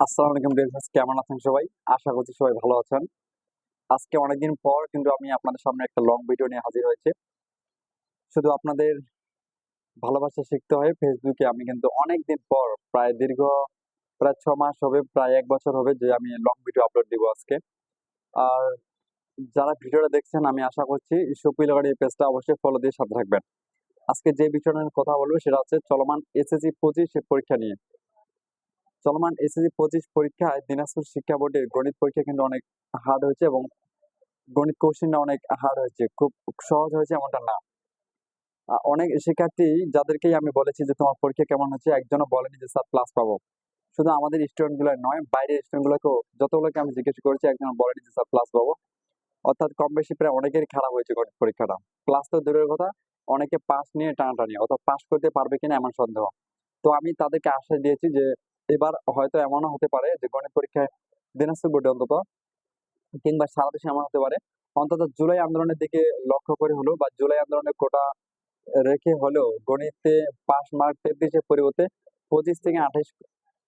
আসসালামু আলাইকুম কেমন আছেন সবাই? আশা করছি সবাই ভালো আছেন। আজকে অনেকদিন পর কিন্তু আমি আপনাদের সামনে একটা লং ভিডিও নিয়ে হাজির হয়েছে। শুধু আপনাদের ভালোবাসা শিখতে হয় ফেসবুকে আমি কিন্তু অনেকদিন পর, প্রায় দীর্ঘ, প্রায় ছ মাস হবে, প্রায় এক বছর হবে যে আমি লং ভিডিও আপলোড দিব আজকে। আর যারা ভিডিওটা দেখছেন, আমি আশা করছি সুপিল গাড়ি পেজটা অবশ্যই ফলো দিয়ে সাথে থাকবেন। আজকে যে বিষয়টা কথা বলব, সেটা হচ্ছে চলমান এসএসসি পঁচিশ পরীক্ষা নিয়ে। চলমান এসএসসি পঁচিশ পরীক্ষায় দিনাজপুর শিক্ষা বোর্ডের গণিত পরীক্ষা কিন্তু অনেক হার্ড হয়েছে এবং গণিত কোশ্চেনটা অনেক হার্ড হয়েছে। খুব সহজ হয়েছে এমনটা না। অনেক শিক্ষার্থী যাদেরকেই আমি বলেছি যে তোমার পরীক্ষা কেমন হচ্ছে, একজনও বলেনি যে, স্যার প্লাস পাবো। শুধু আমাদের স্টুডেন্টগুলো নয়, বাইরের স্টুডেন্ট গুলোকেও যতগুলোকে আমি জিজ্ঞেস করেছি একজন বলেনি যে, স্যার প্লাস পাবো। অর্থাৎ কম বেশি প্রায় অনেকেরই খারাপ হয়েছে গণিত পরীক্ষাটা। প্লাস তো দূরের কথা, অনেকে পাস নিয়ে টানাটানি, অর্থাৎ পাস করতে পারবে কিনা এমন সন্দেহ। তো আমি তাদেরকে আশ্বাস দিয়েছি যে এবার হয়তো এমনও হতে পারে যে গণিত পরীক্ষায় দিনাজপুর বোর্ডে অন্তত কিংবা সারা দেশে এমন হতে পারে, অন্তত জুলাই আন্দোলনের দিকে লক্ষ্য করে হলো বা জুলাই আন্দোলনের কোটা রেখে হলেও গণিতে পাস মার্ক তেত্রিশের পরিবর্তে পঁচিশ থেকে আঠাইশ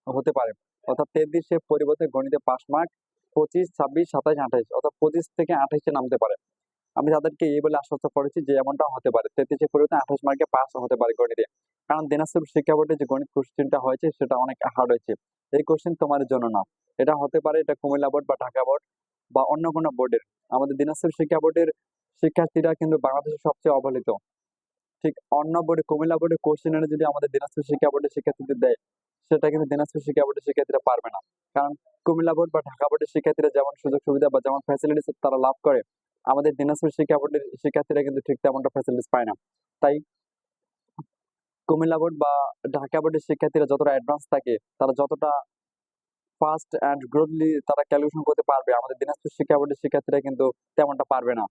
হতে পারে। অর্থাৎ তেত্রিশের পরিবর্তে গণিতে পাস মার্ক পঁচিশ, ছাব্বিশ সাতাইশ আঠাইশ অর্থাৎ পঁচিশ থেকে আঠাইশে নামতে পারে। আমি তাদেরকে এই বলে আশ্বস্ত করেছি যে এমনটা হতে পারে, তেত্রিশের পরিবর্তে আঠাইশ মার্কে পাস হতে পারে গণিতে। কারণ দিনাজপুর শিক্ষা বোর্ডে যে গণিত কোশ্চেনটা হয়েছে, সেটা অনেক হার্ড হয়েছে। এই কোশ্চেন তোমার জন্য না। এটা হতে পারে এটা কুমিল্লা বোর্ড বা ঢাকা বোর্ড বা অন্য কোনো বোর্ডের। আমাদের দিনাজপুর শিক্ষা বোর্ডের শিক্ষার্থীরা কিন্তু বাংলাদেশের সবচেয়ে অবহেলিত। ঠিক অন্য বোর্ডে, কুমিল্লা বোর্ডে কোশ্চেন এনে যদি আমাদের দিনাজপুর শিক্ষা বোর্ডের শিক্ষার্থীদের দেয়, সেটা কিন্তু দিনাজপুর শিক্ষা বোর্ডের শিক্ষার্থীরা পারবে না। কারণ কুমিল্লা বোর্ড বা ঢাকা বোর্ডের শিক্ষার্থীরা যেমন সুযোগ সুবিধা বা যেমন ফ্যাসিলিটিস তারা লাভ করে, আমাদের দিনাজপুর শিক্ষা বোর্ডের শিক্ষার্থীরা কিন্তু ঠিক তেমনটা ফ্যাসিলিটিস পায় না। তাই কুমিল্লা বোর্ড বা ঢাকা বোর্ডের শিক্ষার্থীরা যতটা অ্যাডভান্স থাকে, তারা যতটা ফাস্ট অ্যান্ড গ্রোথলি তারা ক্যালকুলেশন করতে পারবে। আমাদের দিনাজপুর শিক্ষা বোর্ডের শিক্ষার্থীরা কিন্তু তেমনটা পারবে না।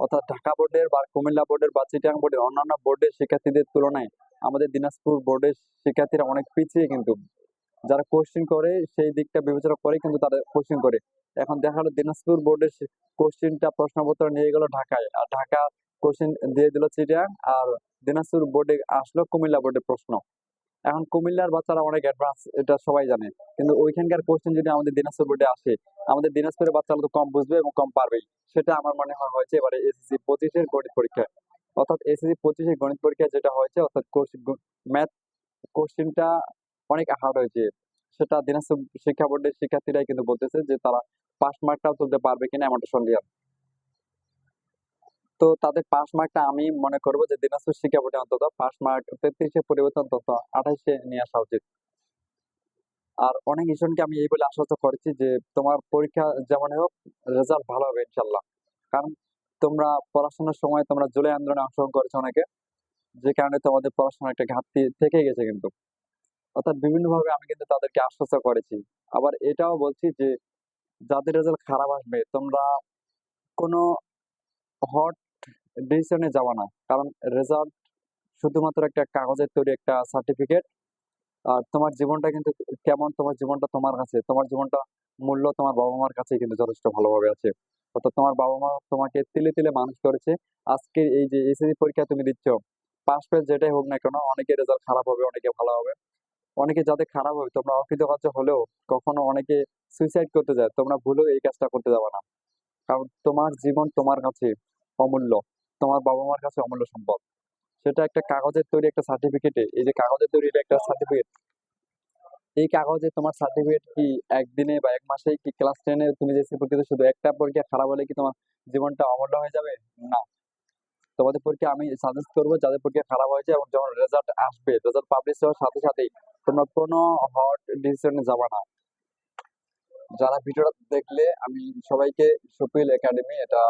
অর্থাৎ ঢাকা বোর্ডের বা কুমিল্লা বোর্ডের বা চিটাং বোর্ডের অন্যান্য বোর্ডের শিক্ষার্থীদের তুলনায় আমাদের দিনাজপুর বোর্ডের শিক্ষার্থীরা অনেক পিছিয়ে কিন্তু। যারা কোশ্চেন করে, সেই দিকটা বিবেচনা করে কিন্তু তারা কোশ্চেন করে। এখন দেখা গেলো দিনাজপুর বোর্ডের কোশ্চেনটা প্রশ্নপত্র নিয়ে গেল ঢাকায়। আর ঢাকা কোশ্চেন দিয়ে দিল চিটাং আর দিনাজপুর বোর্ডে আসলো কুমিল্লা বোর্ডের প্রশ্ন। এখন কুমিল্লার বাচ্চারা অনেক অ্যাডভান্স এটা সবাই জানে। কিন্তু ওইখানকার কোশ্চেন যদি আমাদের দিনাজপুর বোর্ডে আসে, আমাদের দিনাজপুরের বাচ্চারা তো কম বুঝবে এবং কম পারবেই সেটা আমার মনে হয় হয়েছে এবারে এসএসসি পঁচিশের গণিত পরীক্ষায়। অর্থাৎ এসএসসি পঁচিশের গণিত পরীক্ষায় যেটা হয়েছে, অর্থাৎ ম্যাথ কোশ্চেনটা অনেক হার্ড হয়েছে। সেটা দিনাজপুর শিক্ষা বোর্ডের শিক্ষার্থীরাই কিন্তু বলতেছে যে তারা পাস মার্কটাও তুলতে পারবে কিনা এমনটা সন্দেহ। তো তাদের পাস মার্কটা আমি মনে করব যে দিনাজপুর শিক্ষা বোর্ডে অন্তত পাস মার্ক তেত্রিশে পরিবর্তন অন্তত আঠাইশে নিয়ে আসা উচিত। আর অনেক স্টুডেন্টকে আমি এই বলে আশ্বস্ত করেছি যে তোমার পরীক্ষা যেমন হোক রেজাল্ট ভালো হবে ইনশাল্লাহ কারণ তোমরা পড়াশোনার সময় তোমরা জুলাই আন্দোলনে অংশগ্রহণ করেছ অনেকে, যে কারণে তোমাদের পড়াশোনার একটা ঘাটতি থেকে গেছে কিন্তু। অর্থাৎ বিভিন্নভাবে আমি কিন্তু তাদেরকে আশ্বস্ত করেছি। আবার এটাও বলছি যে যাদের রেজাল্ট খারাপ আসবে, তোমরা কোনো হট ডিসিশনে যাওয়া না। কারণ রেজাল্ট শুধুমাত্র একটা কাগজের তৈরি একটা সার্টিফিকেট আর তোমার জীবনটা কিন্তু কেমন, তোমার জীবনটা তোমার কাছে, তোমার জীবনটা মূল্য তোমার বাবা মার কাছে কিন্তু যথেষ্ট ভালোভাবে আছে। অর্থাৎ তোমার বাবা মা তোমাকে তিলে তিলে মানুষ করেছে। আজকে এই যে এসএসসি পরীক্ষা তুমি দিচ্ছ পাস ফেল যেটাই হোক না কেন অনেকে রেজাল্ট খারাপ হবে, অনেকে ভালো হবে। অনেকে যাদের খারাপ হবে, তোমরা অকৃতকার্য হলেও কখনো অনেকে সুইসাইড করতে যায়, তোমরা ভুলেও এই কাজটা করতে যাবে না। কারণ তোমার জীবন তোমার কাছে অমূল্য। তোমার বাবা মার কাছে অমূল্য সম্পদ। সেটা একটা কাগজের তৈরি একটা সার্টিফিকেটে এই যে কাগজের তৈরি একটা সার্টিফিকেট এই কাগজে তোমার সার্টিফিকেট কি একদিনে বা এক মাসে কি ক্লাস টেনে তুমি যে পরীক্ষাতে শুধু একটা পরীক্ষা খারাপ হলে কি তোমার জীবনটা অমূল্য হয়ে যাবে? না। তোমাদের পরীক্ষা আমি সাজেস্ট করব যাদের পরীক্ষা খারাপ হয়েছে এবং যখন রেজাল্ট আসবে রেজাল্ট পাবলিশ হওয়ার সাথে সাথেই তোমরা কোনো হট ডিসিশনে যাবা না। যারা ভিডিওটা দেখলে আমি সবাইকে সুপিল একাডেমি এটা